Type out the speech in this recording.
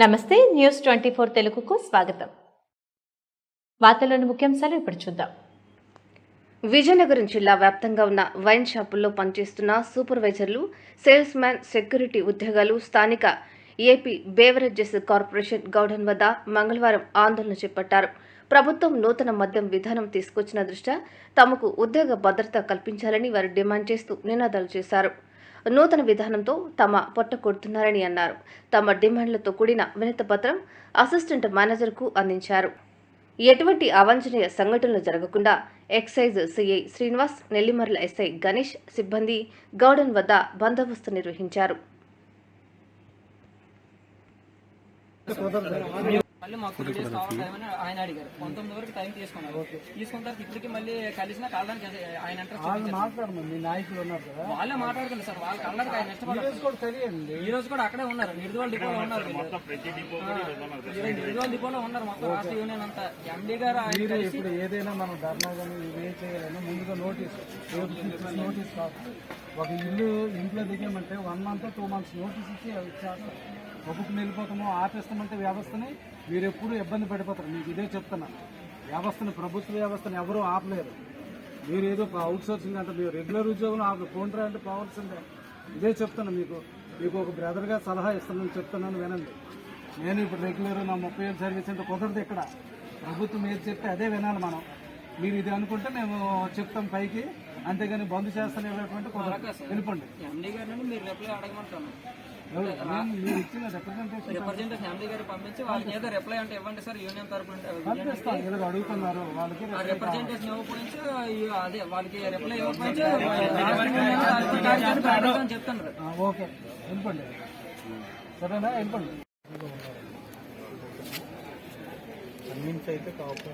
నమస్తే news twenty four తెలుగుకు స్వాగతం. వార్తల్లోని ముఖ్యాంశాలు ఇప్పుడు చూద్దాం. విజయనగరం జిల్లా వ్యాప్తంగా ఉన్న వైన్ షాపుల్లో పనిచేస్తున్న సూపర్వైజర్లు సేల్స్ మ్యాన్ సెక్యూరిటీ ఉద్యోగాలు స్థానిక ఏపీ బేవరేజెస్ కార్పొరేషన్ గౌడన్ వద్ద మంగళవారం ఆందోళన చేపట్టారు. ప్రభుత్వం నూతన మద్యం విధానం తీసుకొచ్చిన దృష్ట్యా తమకు ఉద్యోగ భద్రత కల్పించాలని వారు డిమాండ్ చేస్తూ నినాదాలు చేశారు. నూతన విధానంతో తమ పొట్ట కొడుతున్నారని అన్నారు. తమ డిమాండ్లతో కూడిన వినతిపత్రం అసిస్టెంట్ మేనేజర్కు అందించారు. ఎటువంటి అవాంఛనీయ సంఘటనలు జరగకుండా excise CI Srinivas Nellimarla SI Ganesh సిబ్బంది గౌడన్ వద్ద బందోబస్తు నిర్వహించారు. మళ్ళీ మాకు త్రీ డేస్ కావాలి టైం అని ఆయన అడిగారు. పంతొమ్మిది వరకు టైం తీసుకున్నారు. తీసుకున్న తర్వాత ఇప్పటికి మళ్ళీ కలిసిన కలడానికి ఆయన ఇంట్రెస్ట్ చూపించారు. మాట్లాడమని మీ నాయకులు ఉన్నారు కదా. వాళ్ళే మాట్లాడుతున్నారు సార్. వాళ్ళ కళ్ళకి ఆయన ఇష్టపడరు. కూడా తెలియండి. ఈ రోజు కూడా అక్కడే ఉన్నారు. నిర్దోళ డిపోలో ఉన్నారు నిర్దోళ డిపోలో ఉన్నారు. మొత్తం రాష్ట్ర యూనియన్ అంతా. ఎండి గారు ఏదైనా మనం ధర్నా కానీ నోటీస్ రేపు సిక్స్ నోటీస్ కాదు. ఒక ఇల్లు ఇంట్లో దిగామంటే one month two months notice ఇచ్చి అవి ఇచ్చాక ఒక్కొక్కరు వెళ్ళిపోతామో ఆపేస్తామంటే వ్యవస్థని మీరు ఎప్పుడు ఇబ్బంది పడిపోతారు. మీకు ఇదే చెప్తున్నాను వ్యవస్థను ప్రభుత్వ వ్యవస్థను ఎవరూ ఆపలేరు. మీరు ఏదో అవుట్ సోర్సింగ్ అంటే మీరు రెగ్యులర్ ఉద్యోగం ఆపలేదు కోంట్రా అంటే పోవాల్సిందే ఇదే చెప్తున్నాను మీకు. మీకు ఒక బ్రదర్గా సలహా ఇస్తున్నాను చెప్తున్నాను వినండి. నేను ఇప్పుడు రెగ్యులర్ నా ముప్పై ఏళ్ళు సర్వీస్ అంటే కుదరదు ఇక్కడ. ప్రభుత్వం ఏది చెప్తే అదే వినాలి మనం. మీరు ఇది అనుకుంటే మేము చెప్తాం పైకి. అంతేగాని బంద్ చేస్తాను ఇవ్వటువంటి వెళ్ళిపోండి ఎండి గారి నుండి మీరు రిప్లై అడగమంటాను. ఎవరు? నేను- మీరు ఇచ్చిన రిప్రజెంటేషన్ ఎండి పంపించి వాళ్ళకి ఏదో రిప్లై అంటే ఇవ్వండి సార్ యూనియన్ తరపు నుండి పంపిస్తాను ఏదో అడుగుతున్నారు. వాళ్ళకి ఆ రిప్రజెంటేషన్ ఇవ్వకపోయించి అదే వాళ్ళకి రిప్లై ఇవ్వకపోయించి చెప్తాను ఓకే. వెళ్ళిపోండి సరేనా వెళ్ళిపోండి అయితే కాకపోతే